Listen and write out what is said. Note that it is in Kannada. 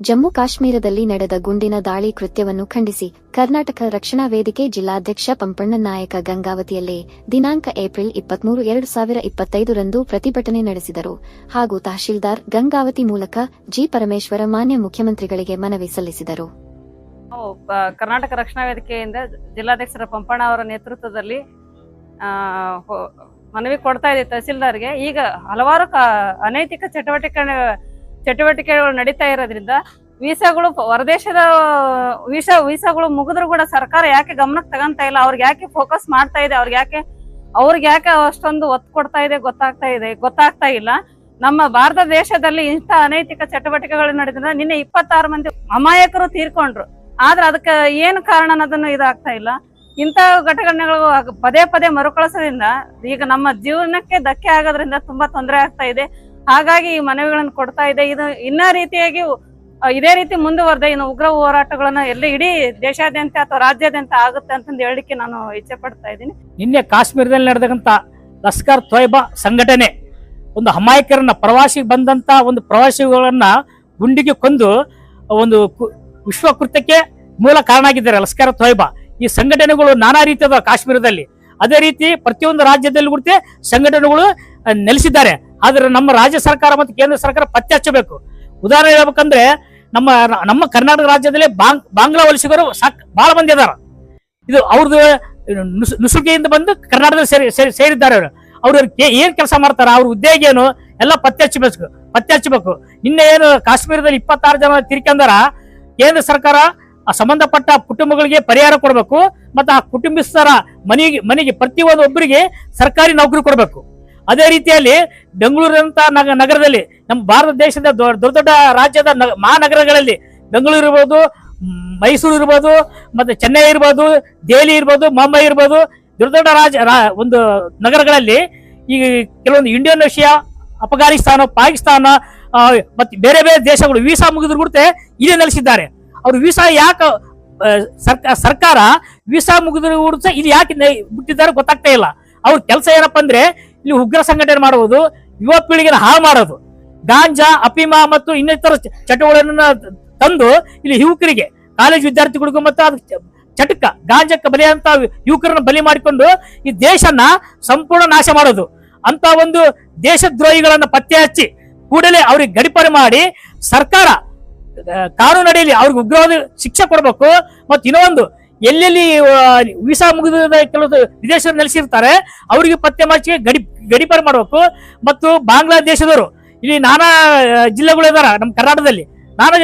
ಜಮ್ಮು ಕಾಶ್ಮೀರದಲ್ಲಿ ನಡೆದ ಗುಂಡಿನ ದಾಳಿ ಕೃತ್ಯವನ್ನು ಖಂಡಿಸಿ ಕರ್ನಾಟಕ ರಕ್ಷಣಾ ವೇದಿಕೆ ಜಿಲ್ಲಾಧ್ಯಕ್ಷ ಪಂಪಣ್ಣ ನಾಯಕ ಗಂಗಾವತಿಯಲ್ಲಿ ದಿನಾಂಕ ಏಪ್ರಿಲ್ ಇಪ್ಪತ್ಮೂರು ಎರಡು ಸಾವಿರ ಇಪ್ಪತ್ತೈದರಂದು ಪ್ರತಿಭಟನೆ ನಡೆಸಿದರು. ಹಾಗೂ ತಹಶೀಲ್ದಾರ್ ಗಂಗಾವತಿ ಮೂಲಕ ಜಿ ಪರಮೇಶ್ವರ ಮಾನ್ಯ ಮುಖ್ಯಮಂತ್ರಿಗಳಿಗೆ ಮನವಿ ಸಲ್ಲಿಸಿದರು. ಕರ್ನಾಟಕ ರಕ್ಷಣಾ ವೇದಿಕೆಯಿಂದ ಜಿಲ್ಲಾಧ್ಯಕ್ಷರ ಪಂಪಣ್ಣ ಅವರ ನೇತೃತ್ವದಲ್ಲಿ ಮನವಿ ಕೊಡ್ತಾ ಇದೆ ತಹಸೀಲ್ದಾರ್ಗೆ ಈಗ ಹಲವಾರು ಅನೈತಿಕ ಚಟುವಟಿಕೆ ಚಟುವಟಿಕೆಗಳು ನಡೀತಾ ಇರೋದ್ರಿಂದ ವೀಸಾಗಳು ಹೊರದೇಶದ, ವೀಸಾ, ವೀಸಾಗಳು ಮುಗಿದ್ರು ಕೂಡ ಸರ್ಕಾರ ಯಾಕೆ ಗಮನಕ್ಕೆ ತಗೊಂತ ಇಲ್ಲ? ಅವ್ರಿಗೆ ಯಾಕೆ ಫೋಕಸ್ ಮಾಡ್ತಾ ಇದೆ? ಅವ್ರಿಗೆ ಯಾಕೆ ಅವ್ರಿಗೆ ಯಾಕೆ ಅಷ್ಟೊಂದು ಒತ್ತು ಕೊಡ್ತಾ ಇದೆ, ಗೊತ್ತಾಗ್ತಾ ಇದೆ, ಗೊತ್ತಾಗ್ತಾ ಇಲ್ಲ? ನಮ್ಮ ಭಾರತ ದೇಶದಲ್ಲಿ ಇಂಥ ಅನೈತಿಕ ಚಟುವಟಿಕೆಗಳು ನಡೆದ್ರೆ ನಿನ್ನೆ ಇಪ್ಪತ್ತಾರು ಮಂದಿ ಅಮಾಯಕರು ತೀರ್ಕೊಂಡ್ರು. ಆದ್ರೆ ಅದಕ್ಕೆ ಏನು ಕಾರಣ ಅನ್ನೋದನ್ನು ಇದಾಗ್ತಾ ಇಲ್ಲ. ಇಂಥ ಘಟನೆಗಳು ಪದೇ ಪದೇ ಮರುಕಳಿಸೋದ್ರಿಂದ ಈಗ ನಮ್ಮ ಜೀವನಕ್ಕೆ ಧಕ್ಕೆ ಆಗೋದ್ರಿಂದ ತುಂಬಾ ತೊಂದರೆ ಆಗ್ತಾ ಇದೆ. ಹಾಗಾಗಿ ಈ ಮನವಿಗಳನ್ನು ಕೊಡ್ತಾ ಇದೆ. ಇದು ಇನ್ನ ರೀತಿಯಾಗಿ ಇದೇ ರೀತಿ ಮುಂದುವರೆದ ಇನ್ನು ಉಗ್ರ ಹೋರಾಟಗಳನ್ನ ಎಲ್ಲ ಇಡೀ ದೇಶಾದ್ಯಂತ ಅಥವಾ ರಾಜ್ಯಾದ್ಯಂತ ಆಗುತ್ತೆ ಅಂತಂದು ಹೇಳಲಿಕ್ಕೆ ನಾನು ಇಚ್ಛೆ ಪಡ್ತಾ ಇದ್ದೀನಿ. ನಿನ್ನೆ ಕಾಶ್ಮೀರದಲ್ಲಿ ನಡೆದಂತ ಲಷ್ಕರ್ ತೊಯ್ಬಾ ಸಂಘಟನೆ ಒಂದು ಅಮಾಯಕರನ್ನ ಪ್ರವಾಸಿಗೆ ಬಂದಂತ ಒಂದು ಪ್ರವಾಸಿಗಳನ್ನ ಗುಂಡಿಗೆ ಕೊಂದು ಒಂದು ವಿಶ್ವಕೃತ್ಯಕ್ಕೆ ಮೂಲ ಕಾರಣ ಆಗಿದ್ದಾರೆ ಲಷ್ಕರ್ ತೊಯ್ಬಾ ಈ ಸಂಘಟನೆಗಳು ನಾನಾ ರೀತಿಯದ ಕಾಶ್ಮೀರದಲ್ಲಿ, ಅದೇ ರೀತಿ ಪ್ರತಿಯೊಂದು ರಾಜ್ಯದಲ್ಲಿ ಕೂಡ ಸಂಘಟನೆಗಳು ನೆಲೆಸಿದ್ದಾರೆ. ಆದ್ರೆ ನಮ್ಮ ರಾಜ್ಯ ಸರ್ಕಾರ ಮತ್ತು ಕೇಂದ್ರ ಸರ್ಕಾರ ಪತ್ತೆ ಹಚ್ಚಬೇಕು. ಉದಾಹರಣೆ ಹೇಳ್ಬೇಕಂದ್ರೆ ನಮ್ಮ ನಮ್ಮ ಕರ್ನಾಟಕ ರಾಜ್ಯದಲ್ಲಿ ಬಾಂಗ್, ಬಾಂಗ್ಲಾ ವಲಸಿಗರು ಸಾಕ್ ಬಹಳ ಮಂದಿ ಅದಾರ. ಇದು ಅವ್ರದ್ದು ನುಸುಗೆಯಿಂದ ಬಂದು ಕರ್ನಾಟಕದಲ್ಲಿ ಸೇರಿ, ಸೇರಿ- ಸೇರಿದ್ದಾರೆ ಅವರು. ಅವ್ರು ಏನ್ ಕೆಲಸ ಮಾಡ್ತಾರ, ಅವ್ರ ಉದ್ಯೋಗ ಏನು, ಎಲ್ಲ ಪತ್ತೆ ಹಚ್ಚಬೇಕು ಪತ್ತೆ ಹಚ್ಚಬೇಕು. ನಿನ್ನೆ ಏನು ಕಾಶ್ಮೀರದಲ್ಲಿ ಇಪ್ಪತ್ತಾರು ಜನ ತಿರ್ಕೊಂಡಾರ ಕೇಂದ್ರ ಸರ್ಕಾರ ಆ ಸಂಬಂಧಪಟ್ಟ ಕುಟುಂಬಗಳಿಗೆ ಪರಿಹಾರ ಕೊಡಬೇಕು, ಮತ್ತು ಆ ಕುಟುಂಬಸ್ಥರ ಮನೆಗೆ ಮನೆಗೆ ಪ್ರತಿಯೊಂದು ಒಬ್ಬರಿಗೆ ಸರ್ಕಾರಿ ನೌಕರಿ ಕೊಡಬೇಕು. ಅದೇ ರೀತಿಯಲ್ಲಿ ಬೆಂಗಳೂರಂತ ನಗ ನಗರದಲ್ಲಿ ನಮ್ಮ ಭಾರತ ದೇಶದ ದೊಡ್ಡ ದೊಡ್ಡ ರಾಜ್ಯದ ಮಹಾನಗರಗಳಲ್ಲಿ ಬೆಂಗಳೂರು ಇರ್ಬೋದು, ಮೈಸೂರು ಇರ್ಬೋದು, ಮತ್ತೆ ಚೆನ್ನೈ ಇರ್ಬೋದು, ದೆಹಲಿ ಇರ್ಬೋದು, ಮುಂಬೈ ಇರ್ಬೋದು, ದೊಡ್ಡ ದೊಡ್ಡ ರಾಜ ಒಂದು ನಗರಗಳಲ್ಲಿ ಈ ಕೆಲವೊಂದು ಇಂಡೋನೇಷಿಯಾ ಅಫ್ಘಾನಿಸ್ತಾನ, ಪಾಕಿಸ್ತಾನ ಮತ್ತು ಬೇರೆ ಬೇರೆ ದೇಶಗಳು ವೀಸಾ ಮುಗಿದ್ರು ಕೂಡ ಇಲ್ಲೇ ನೆಲೆಸಿದ್ದಾರೆ. ಅವ್ರು ವೀಸಾ ಯಾಕೆ ಸರ್ಕಾರ ವೀಸಾ ಮುಗಿದ್ರು ಕೂಡ ಇಲ್ಲಿ ಯಾಕೆ ಬಿಟ್ಟಿದ್ದಾರೆ ಗೊತ್ತಾಗ್ತಾ ಇಲ್ಲ. ಅವ್ರ ಕೆಲಸ ಏನಪ್ಪ ಅಂದ್ರೆ ಇಲ್ಲಿ ಉಗ್ರ ಸಂಘಟನೆ ಮಾಡುವುದು ಯುವ ಪೀಳಿಗೆನ ಹಾಳು ಮಾಡೋದು. ಗಾಂಜಾ ಅಫೀಮ ಮತ್ತು ಇನ್ನಿತರ ಚಟುವಟಿಕೆಗಳನ್ನ ತಂದು ಇಲ್ಲಿ ಯುವಕರಿಗೆ ಕಾಲೇಜ್ ವಿದ್ಯಾರ್ಥಿಗಳಿಗೂ ಮತ್ತು ಅದು ಚಟಕ, ಗಾಂಜಕ್ಕೆ ಬಲಿಯಂತ ಯುವಕರನ್ನ ಬಲಿ ಮಾಡಿಕೊಂಡು ಈ ದೇಶನ ಸಂಪೂರ್ಣ ನಾಶ ಮಾಡೋದು. ಅಂತ ಒಂದು ದೇಶದ್ರೋಹಿಗಳನ್ನ ಪತ್ತೆ ಹಚ್ಚಿ ಕೂಡಲೇ ಅವ್ರಿಗೆ ಗಡಿಪಾರು ಮಾಡಿ ಸರ್ಕಾರ ಕಾನೂನು ಅಡಿಯಲ್ಲಿ ಅವ್ರಿಗೆ ಉಗ್ರವಾದ ಶಿಕ್ಷೆ ಕೊಡಬೇಕು. ಮತ್ತು ಇನ್ನೊಂದು ಎಲ್ಲೆಲ್ಲಿ ವೀಸಾ ಮುಗಿದ ಕೆಲವು ವಿದೇಶದಲ್ಲಿ ನೆಲೆಸಿರ್ತಾರೆ, ಅವರಿಗೆ ಪತ್ತೆ ಮಾಡಿ ಗಡಿ, ಗಡಿಪಾರು ಮಾಡಬೇಕು. ಮತ್ತು ಬಾಂಗ್ಲಾದೇಶದವರು, ಇಲ್ಲಿ ನಾನಾ ಜಿಲ್ಲೆಗಳು ಇದಾರ, ನಮ್ಮ ಕರ್ನಾಟಕದಲ್ಲಿ. ನಾನಾ